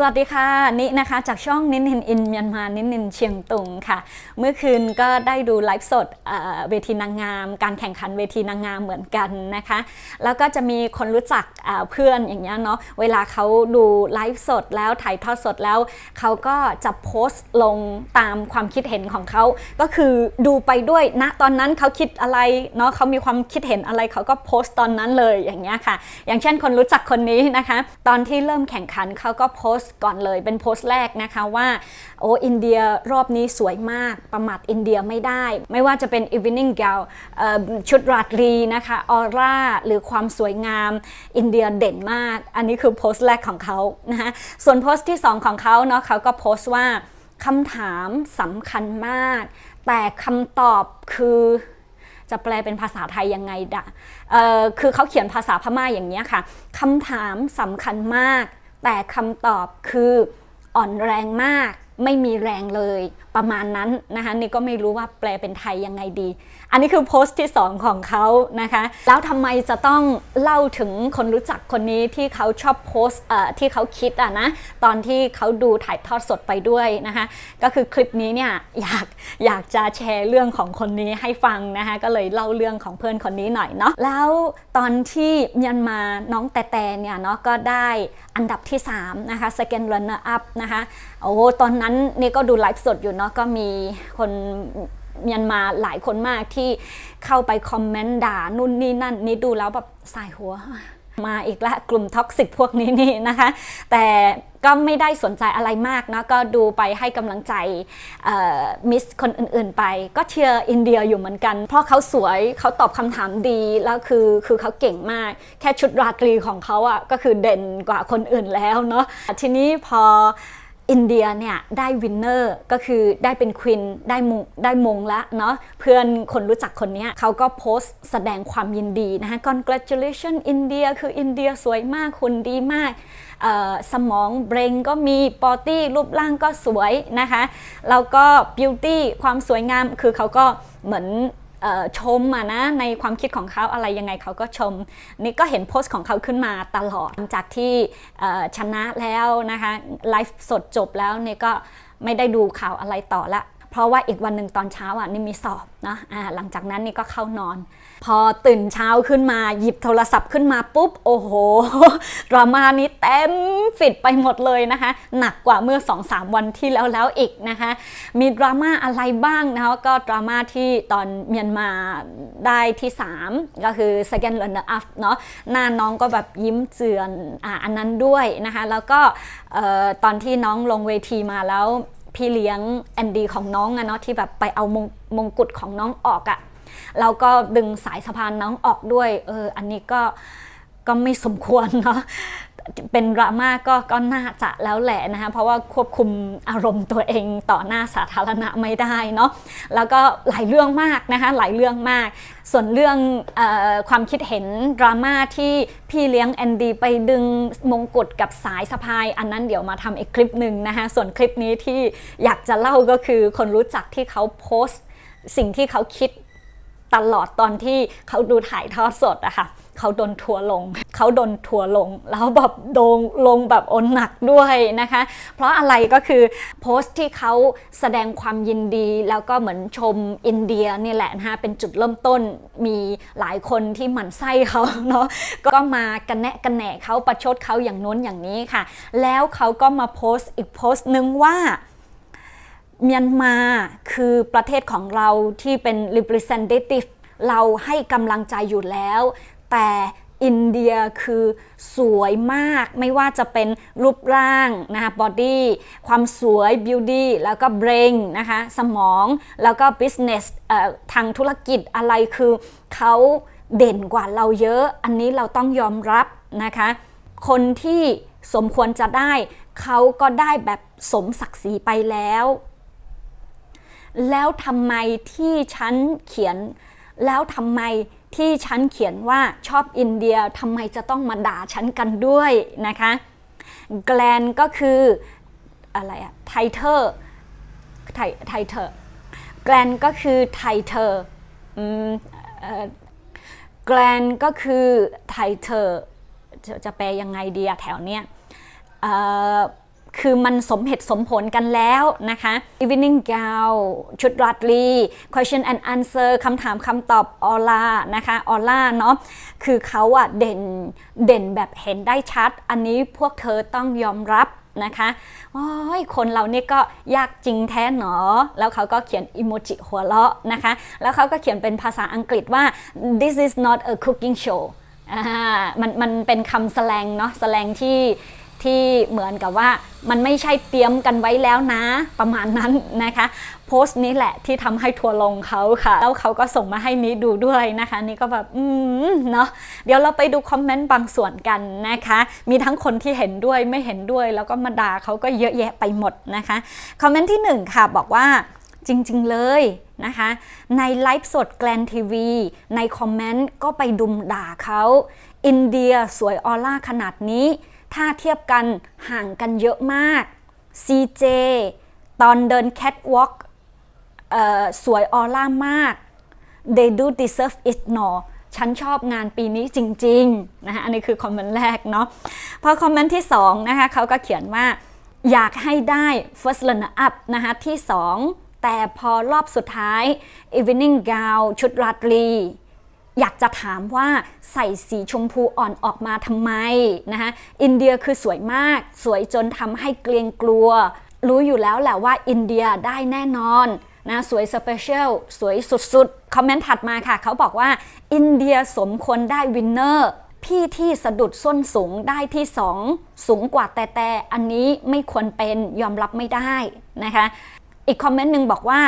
สวัสดีค่ะ นี่นะคะ จากช่องนินนินอินเมียนมานินนินเชียงตุงค่ะ เมื่อคืนก็ได้ดูไลฟ์สดเวทีนางงาม การแข่งขันเวทีนางงามเหมือนกันนะคะ แล้วก็จะมีคนรู้จักเพื่อนอย่างเงี้ยเนาะเวลาเขาดูไลฟ์สดแล้วถ่ายทอดสดแล้วเขาก็จะโพสต์ลงตามความคิดเห็นของเขา ก็คือดูไปด้วยณตอนนั้นเขาคิดอะไรเนาะเขามีความคิดเห็นอะไรเขาก็โพสต์ตอนนั้นเลยอย่างเงี้ยค่ะ อย่างเช่นคนรู้จักคนนี้นะคะ ตอนที่เริ่มแข่งขันเขาก็โพสตก่อนเลย เป็นโพสต์แรกนะคะว่าโอ้อินเดียรอบนี้สวยมากประมาทอินเดียไม่ได้ ไม่ว่าจะเป็น evening gown ชุดราตรีนะคะออร่าหรือความสวยงามอินเดียเด่นมาก อันนี้คือโพสต์แรกของเขานะคะส่วนโพสต์ที่ 2 ของเขาเนาะเขาก็โพสต์ว่าคำถามสำคัญมาก แต่คำตอบคือจะแปลเป็นภาษาไทยยังไงดะคือเขาเขียนภาษาพม่าอย่างนี้ค่ะคำถามสำคัญมาก แต่คำตอบคืออ่อนแรงมาก ไม่มีแรงเลยประมาณนั้นนะคะนี่ก็ไม่รู้ว่าแปลเป็นไทยยังไงดี อันนี้คือโพสต์ที่ 2 ของเขานะคะ แล้วทำไมจะต้องเล่าถึงคนรู้จักคนนี้ที่เขาชอบโพสต์ที่เขาคิดอะนะตอนที่เขาดูถ่ายทอดสดไปด้วยนะคะ ก็คือคลิปนี้เนี่ยอยากอยากจะแชร์เรื่องของคนนี้ให้ฟังนะคะก็เลยเล่าเรื่องของเพื่อนคนนี้หน่อยเนาะแล้วตอนที่เมียนมาน้องแต่แต่เนี่ยเนาะก็ได้อันดับที่3นะคะ second runner up นะคะโอ้ตอนนั้นนี่ก็ดูไลฟ์สดอยู่เนาะก็มีคนเมียนมาหลายคนมากที่เข้าไปคอมเมนต์ด่านู่นนี่นั่นนี่ดูแล้วแบบสายหัวมาอีกละกลุ่มท็อกซิกพวกนี้นี่นะคะ แต่ก็ไม่ได้สนใจอะไรมากนะก็ดูไปให้กำลังใจมิสคนอื่นๆไป ก็เชียร์อินเดียอยู่เหมือนกัน เพราะเขาสวยเขาตอบคำถามดี แล้วคือคือเขาเก่งมาก แค่ชุดราตรีของเขาอะ่ะก็คือเด่นกว่าคนอื่นแล้วเนาะทีนี้พอ อินเดียเนี่ยได้วินเนอร์ก็คือได้เป็นควินได้มงได้มงแล้วเนาะเพื่อนคนรู้จักคนนี้เขาก็โพสต์แสดงความยินดีนะคะ congratulation อินเดียคืออินเดียสวยมากคุณดีมาก สมองเบรนก็มีปอตี้รูปร่างก็สวยนะคะ แล้วก็บิวตี้ความสวยงามคือเขาก็เหมือน ชมอะนะในความคิดของเขาอะไรยังไงเขาก็ชม นี่ก็เห็นโพสต์ของเขาขึ้นมาตลอดหลังจากที่ชนะแล้วนะคะไลฟ์สดจบแล้วนี่ก็ไม่ได้ดูข่าวอะไรต่อละ เพราะว่าอีกวันหนึ่งตอนเช้าอะนี่มีสอบนะอ่าหลังจากนั้นนี่ก็เข้านอน พอตื่นเช้าขึ้นมาหยิบโทรศัพท์ขึ้นมาปุ๊บ โอ้โหดราม่านี้เต็มฟิดไปหมดเลยนะคะ หนักกว่าเมื่อ 2-3 วันที่แล้วแล้วอีกนะคะ มีดราม่าอะไรบ้างนะคะก็ดราม่าที่ตอนเมียนมาได้ที่ 3 ก็คือ second runner up เนาะหน้าน้องก็แบบยิ้มเจือนอ่าอันนั้นด้วยนะคะ แล้วก็ตอนที่น้องลงเวทีมาแล้ว พี่เลี้ยงแอนดี้ของน้องอะเนาะที่แบบไปเอามงมงกุฎของน้องออกอะแล้วก็ดึงสายสะพานน้องออกด้วยเอออันนี้ก็ก็ไม่สมควรเนาะ เป็นดราม่าก็ก็น่าจะแล้วแหละนะคะเพราะว่าควบคุมอารมณ์ตัวเองต่อหน้าสาธารณะไม่ได้เนาะแล้วก็หลายเรื่องมากนะคะหลายเรื่องมาก ส่วนเรื่องออความคิดเห็นดราม่าที่พี่เลี้ยงแอนดี้ไปดึงมงกุฎกับสายสะพาย อันนั้นเดี๋ยวมาทำอีกคลิปหนึ่งนะคะส่วนคลิปนี้ที่อยากจะเล่าก็คือคนรู้จักที่เขาโพสต์ สิ่งที่เขาคิดตลอดตอนที่เขาดูถ่ายทอดสดอะค่ะ เขาโดนทัวร์ลง เขาโดนทัวร์ลง แล้วแบบโดนลงแบบอนหนักด้วยนะคะ เพราะอะไรก็คือโพสต์ที่เขาแสดงความยินดี แล้วก็เหมือนชมอินเดียนี่แหละนะคะเป็นจุดเริ่มต้นมีหลายคนที่หมั่นไส้เขาเนาะก็มากันแนะกันแหนเขาประชดเขาอย่างน้นอย่างนี้ค่ะ แล้วเขาก็มาโพสต์อีกโพสต์นึงว่าเมียนมาคือประเทศของเราที่เป็น representative เราให้กำลังใจอยู่แล้ว แต่อินเดียคือสวยมากไม่ว่าจะเป็นรูปร่างนะคะบอดี้ความสวย beauty แล้วก็ brain นะคะสมองแล้วก็ business เอ่อทางธุรกิจอะไรคือเขาเด่นกว่าเราเยอะ อันนี้เราต้องยอมรับนะคะ คนที่สมควรจะได้ เขาก็ได้แบบสมศักดิ์ศรีไปแล้ว แล้วทำไมที่ฉันเขียนแล้วทำไม ที่ฉันเขียนว่าชอบอินเดียทำไมจะต้องมาด่าฉันกันด้วยนะคะแกลนก็คืออะไรอะไทเทอร์ไทไทเทอร์แกลนก็คือไทเทอร์แกลนก็คือไทเทอร์จะแปลยังไงดีอะแถวเนี้ยออ คือมันสมเหตุสมผลกันแล้วนะคะ evening gown ชุดราตรี question and answer คำถามคำตอบออล่านะคะออล่าเนาะคือเขาอะเด่นเด่นแบบเห็นได้ชัด อันนี้พวกเธอต้องยอมรับนะคะโอ้ยคนเราเนี่ยก็ยากจริงแท้หนอ แล้วเขาก็เขียนอิโมจิหัวเราะนะคะ แล้วเขาก็เขียนเป็นภาษาอังกฤษว่า this is not a cooking show มันมันเป็นคำแสลงเนาะแสลงที่ ที่เหมือนกับว่ามันไม่ใช่เตรียมกันไว้แล้วนะ ประมาณนั้นนะคะ โพสต์นี้แหละที่ทำให้ทัวร์ลงเขาค่ะ แล้วเขาก็ส่งมาให้นี้ดูด้วยนะคะ นี่ก็แบบอืมเนาะเดี๋ยวเราไปดูคอมเมนต์บางส่วนกันนะคะ มีทั้งคนที่เห็นด้วยไม่เห็นด้วย แล้วก็มาด่าเขาก็เยอะแยะไปหมดนะคะคอมเมนต์ที่หนึ่งค่ะบอกว่าจริง ๆ เลยนะคะ ในไลฟ์สดแกลนทีวี ในคอมเมนต์ก็ไปดุมด่าเขา อินเดียสวยออร่าขนาดนี้ ถ้าเทียบกันห่างกันเยอะมาก CJ ตอนเดินแคทวอล์กสวยออร่ามาก they do deserve it no ฉันชอบงานปีนี้จริงๆนะคะอันนี้คือคอมเมนต์แรกเนาะพอคอมเมนต์ที่2นะคะเขาก็เขียนว่าอยากให้ได้ first runner up นะคะที่ 2 แต่พอรอบสุดท้าย evening gown ชุดราตรี อยากจะถามว่าใส่สีชมพูอ่อนออกมาทำไมนะคะอินเดียคือสวยมาก สวยจนทำให้เกรงกลัว รู้อยู่แล้วแหละว่าอินเดียได้แน่นอนนะสวยสเปเชียลสวยสุดๆ คอมเมนต์ถัดมาค่ะ เขาบอกว่า อินเดียสมควรได้วินเนอร์พี่ที่สะดุดส้นสูงได้ที่ 2 สูงกว่าแต่แต่อันนี้ไม่ควรเป็นยอมรับไม่ได้นะคะ อีกคอมเมนต์หนึ่งบอกว่า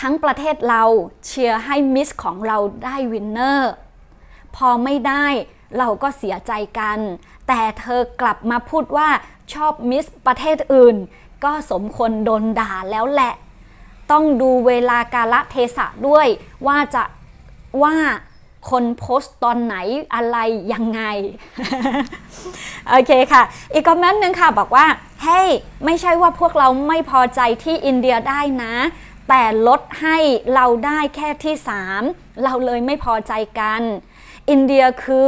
ทั้งประเทศเราเชียร์ให้มิสของเราได้วินเนอร์พอไม่ได้เราก็เสียใจกัน แต่เธอกลับมาพูดว่าชอบมิสประเทศอื่น ก็สมควรโดนด่าแล้วแหละ ต้องดูเวลากาละเทศะด้วยว่าจะว่าคนโพสต์ตอนไหนอะไรยังไง โอเคค่ะ อีกคอมเมนต์หนึ่งค่ะบอกว่า เฮ้ยไม่ใช่ว่าพวกเราไม่พอใจที่อินเดียได้นะ แต่ลดให้เราได้แค่ที่ 3 เราเลยไม่พอใจกัน อินเดียคือ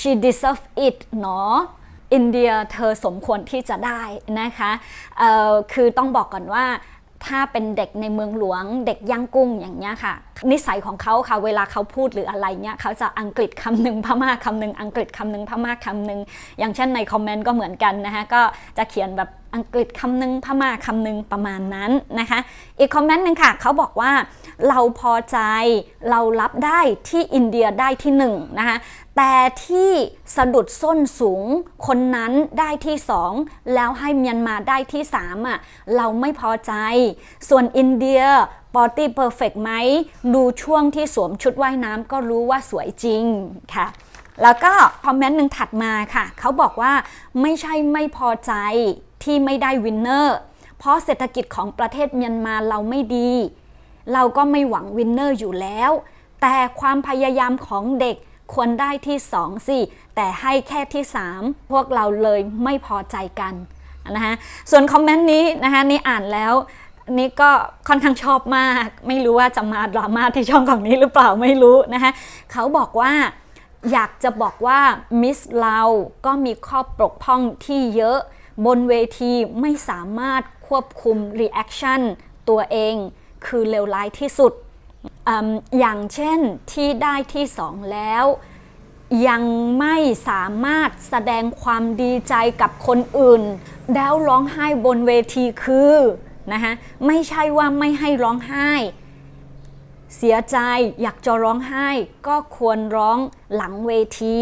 she deserve it เนาะอินเดียเธอสมควรที่จะได้นะคะคือต้องบอกก่อนว่าถ้าเป็นเด็กในเมืองหลวงเด็กย่างกุ้งอย่างเงี้ยค่ะ นิสัยของเขาค่ะ เวลาเขาพูดหรืออะไรเงี้ยเขาจะอังกฤษคำหนึ่งพม่าคำหนึ่งอังกฤษคำหนึ่งพม่าคำหนึ่งอย่างเช่นในคอมเมนต์ก็เหมือนกันนะคะก็จะเขียนแบบอังกฤษคำหนึ่งพม่าคำหนึ่งประมาณนั้นนะคะ อีกคอมเมนต์หนึ่งค่ะ เขาบอกว่าเราพอใจเรารับได้ที่อินเดียได้ที่หนึ่งนะคะ แต่ที่สะดุดส้นสูงคนนั้นได้ที่สองแล้วให้เมียนมาได้ที่สามอะเราไม่พอใจ ส่วนอินเดียปอตี้เพอร์เฟกไหม ดูช่วงที่สวมชุดว่ายน้ำก็รู้ว่าสวยจริงค่ะแล้วก็คอมเมนต์หนึ่งถัดมาค่ะ เขาบอกว่าไม่ใช่ไม่พอใจ ที่ไม่ได้วินเนอร์เพราะเศรษฐกิจของประเทศเมียนมาเราไม่ดี เราก็ไม่หวังวินเนอร์อยู่แล้ว แต่ความพยายามของเด็กควรได้ที่2สิแต่ให้แค่ที่3พวกเราเลยไม่พอใจกันนะคะส่วนคอมเมนต์นี้นะคะนี่อ่านแล้วนี่ก็ค่อนข้างชอบมาก ไม่รู้ว่าจะมาดราม่าที่ช่องของนี้หรือเปล่าไม่รู้นะคะเขาบอกว่าอยากจะบอกว่ามิสเราก็มีข้อปกพร่องที่เยอะ บนเวทีไม่สามารถควบคุมรีแอคชั่นตัวเองคือเลวร้ายที่สุดออย่างเช่นที่ได้ที่สองแล้ว ยังไม่สามารถแสดงความดีใจกับคนอื่น แล้วร้องไห้บนเวทีคือนะคะไม่ใช่ว่าไม่ให้ร้องไห้ เสียใจอยากจะร้องไห้ ก็ควรร้องหลังเวที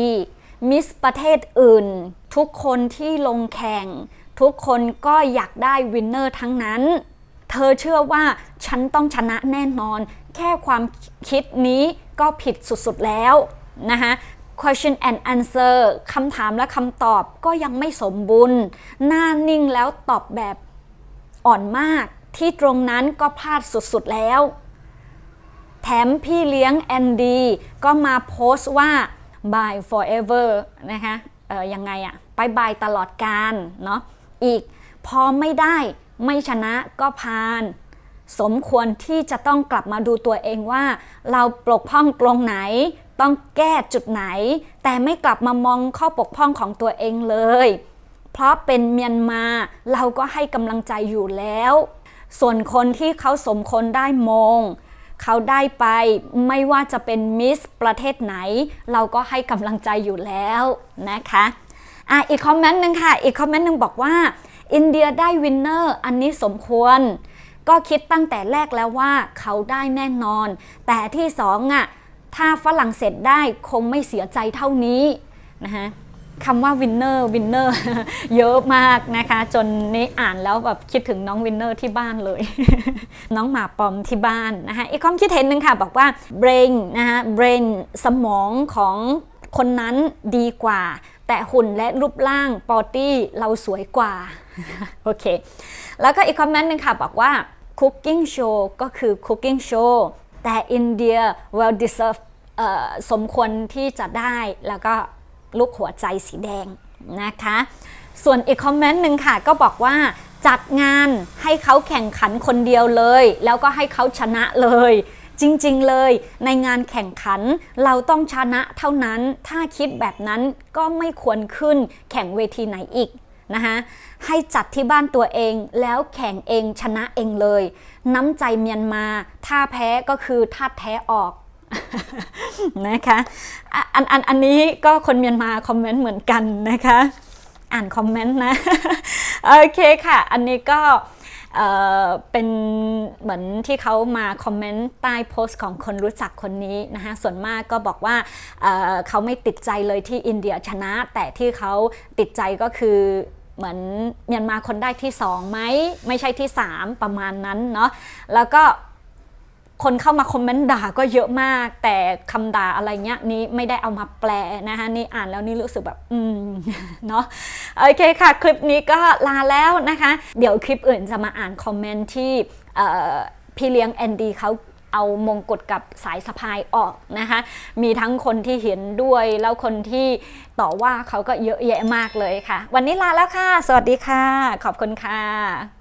มิสประเทศอื่น ทุกคนที่ลงแข่ง ทุกคนก็อยากได้วินเนอร์ทั้งนั้น เธอเชื่อว่าฉันต้องชนะแน่นอน แค่ความคิดนี้ก็ผิดสุดๆแล้วนะคะ question and answer คำถามและคำตอบก็ยังไม่สมบูรณ์ หน้านิ่งแล้วตอบแบบอ่อนมาก ที่ตรงนั้นก็พลาดสุดๆแล้ว แถมพี่เลี้ยงแอนดีก็มาโพสต์ว่า bye forever นะคะ เอ่อยังไงอะ บายบายตลอดการเนาะอีกพอไม่ได้ไม่ชนะก็พานสมควรที่จะต้องกลับมาดูตัวเองว่า เราปกพ้องตรงไหน ต้องแก้จุดไหน แต่ไม่กลับมามองข้อปกพ้องของตัวเองเลย เพราะเป็นเมียนมาเราก็ให้กำลังใจอยู่แล้ว ส่วนคนที่เขาสมคนได้มง เขาได้ไปไม่ว่าจะเป็นมิสประเทศไหน เราก็ให้กำลังใจอยู่แล้วนะคะ อะอีกคอมเมนต์หนึ่งค่ะ อีกคอมเมนต์หนึ่งบอกว่า อินเดียได้วินเนอร์อันนี้สมควร ก็คิดตั้งแต่แรกแล้วว่าเขาได้แน่นอน แต่ที่สองอะถ้าฝรั่งเศสได้คงไม่เสียใจเท่านี้นะคะคำว่าวินเนอร์วินเนอร์เยอะมากนะคะ จนนี้อ่านแล้วแบบคิดถึงน้องวินเนอร์ที่บ้านเลย น้องหมาปอมที่บ้านนะคะอีกความคิดเห็นหนึ่งค่ะ บอกว่า brain นะคะ brain สมองของคนนั้นดีกว่า แต่หุ่นและรูปร่างปอตี้เราสวยกว่า โอเค แล้วก็อีกคอมเมนต์หนึ่งค่ะ บอกว่า cooking show ก็คือ cooking show แต่อินเดีย well deserve สมควรที่จะได้แล้วก็ลูกหัวใจสีแดงนะคะ ส่วนอีกคอมเมนต์หนึ่งค่ะ ก็บอกว่าจัดงานให้เขาแข่งขันคนเดียวเลย แล้วก็ให้เขาชนะเลย จริงๆเลย ในงานแข่งขันเราต้องชนะเท่านั้น ถ้าคิดแบบนั้นก็ไม่ควรขึ้นแข่งเวทีไหนอีกนะคะให้จัดที่บ้านตัวเองแล้วแข่งเองชนะเองเลย น้ำใจเมียนมา ถ้าแพ้ก็คือถ้าแท้ออกนะคะอันอันอันนี้ก็คนเมียนมาคอมเมนต์เหมือนกันนะคะ อ่านคอมเมนต์นะ โอเคค่ะ อันนี้ก็ เป็นเหมือนที่เขามาคอมเมนต์ใต้โพสต์ของคนรู้จักคนนี้นะคะส่วนมากก็บอกว่าเเขาไม่ติดใจเลยที่อินเดียชนะ แต่ที่เขาติดใจก็คือเหมือนเมียนมาคนได้ที่สองไหม ไม่ใช่ที่สามประมาณนั้นเนาะแล้วก็ คนเข้ามาคอมเมนต์ด่าก็เยอะมาก แต่คำด่าอะไรเงี้ยนี้ไม่ได้เอามาแปลนะคะนี่อ่านแล้วนี่รู้สึกแบบอืมเนาะโอเคค่ะ คลิปนี้ก็ลาแล้วนะคะ เดี๋ยวคลิปอื่นจะมาอ่านคอมเมนต์ที่พี่เลี้ยงแอนดี้เขาเอามงกุฎกับสายสะพายออกนะคะ มีทั้งคนที่เห็นด้วยแล้วคนที่ต่อว่าเขาก็เยอะแยะมากเลยค่ะ วันนี้ลาแล้วค่ะ สวัสดีค่ะ ขอบคุณค่ะ